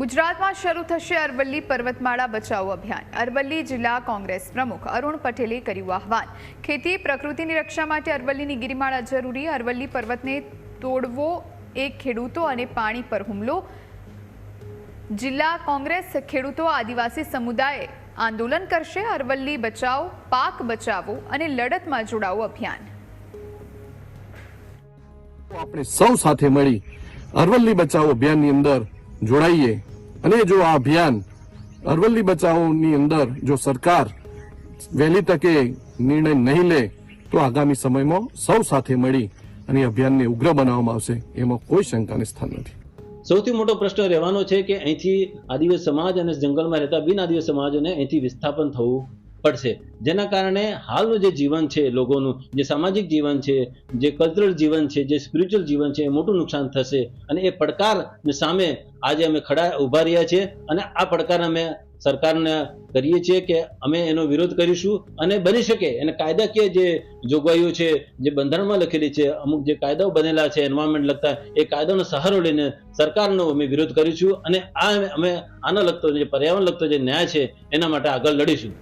ગુજરાતમાં શરૂ થશે અરવલ્લી પર્વતમાળા બચાવો અભિયાન. અરવલ્લી જિલ્લા કોંગ્રેસ પ્રમુખ અરુણ પટેલે કર્યું આહવાન. ખેતી, પ્રકૃતિની રક્ષા માટે અરવલ્લીની ગિરિમાળા જરૂરી. અરવલ્લી પર્વતને તોડવો એ ખેડૂતો અને પાણી પર હુમલો. જિલ્લા કોંગ્રેસ ખેડૂતો આદિવાસી સમુદાય આંદોલન કરશે. અરવલ્લી બચાવો, પાક બચાવો અને લડતમાં જોડાવો અભિયાન. આપણે સૌ સાથે મળી અરવલ્લી બચાવો અભિયાનની અંદર જોડાઈએ. અને જો આ અભિયાન અરવલ્લી બચાવોની અંદર જો સરકાર વહેલી તકે નિર્ણય નહીં લે, તો આગામી સમયમાં સૌ સાથે મળી અને અભિયાનને ઉગ્ર બનાવવામાં આવશે, એમાં કોઈ શંકાને સ્થાન નથી. સૌથી મોટો પ્રશ્ન રહેવાનો છે કે અહીંથી આદિવાસી સમાજ અને જંગલમાં રહેતા બિન આદિવાસી સમાજોને અહીંથી વિસ્થાપન થવું પડશે. જેના કારણે હાલનું જે જીવન છે લોકોનું, જે સામાજિક જીવન છે, જે કલ્ચરલ જીવન છે, જે સ્પિરિચ્યુઅલ જીવન છે એ મોટું નુકસાન થશે. અને એ પડકાર સામે આજે અમે ખડા ઊભા રહ્યા છીએ અને આ પડકાર અમે સરકારને કરીએ છીએ કે અમે એનો વિરોધ કરીશું અને બની શકે. એને કાયદાકીય જે જોગવાઈઓ છે, જે બંધારણમાં લખેલી છે, અમુક જે કાયદાઓ બનેલા છે એન્વાયરમેન્ટ લગતા, એ કાયદાનો સહારો લઈને સરકારનો અમે વિરોધ કરીશું અને આ અમે આના લગતો જે પર્યાવરણ લગતો જે ન્યાય છે, એના માટે આગળ લડીશું.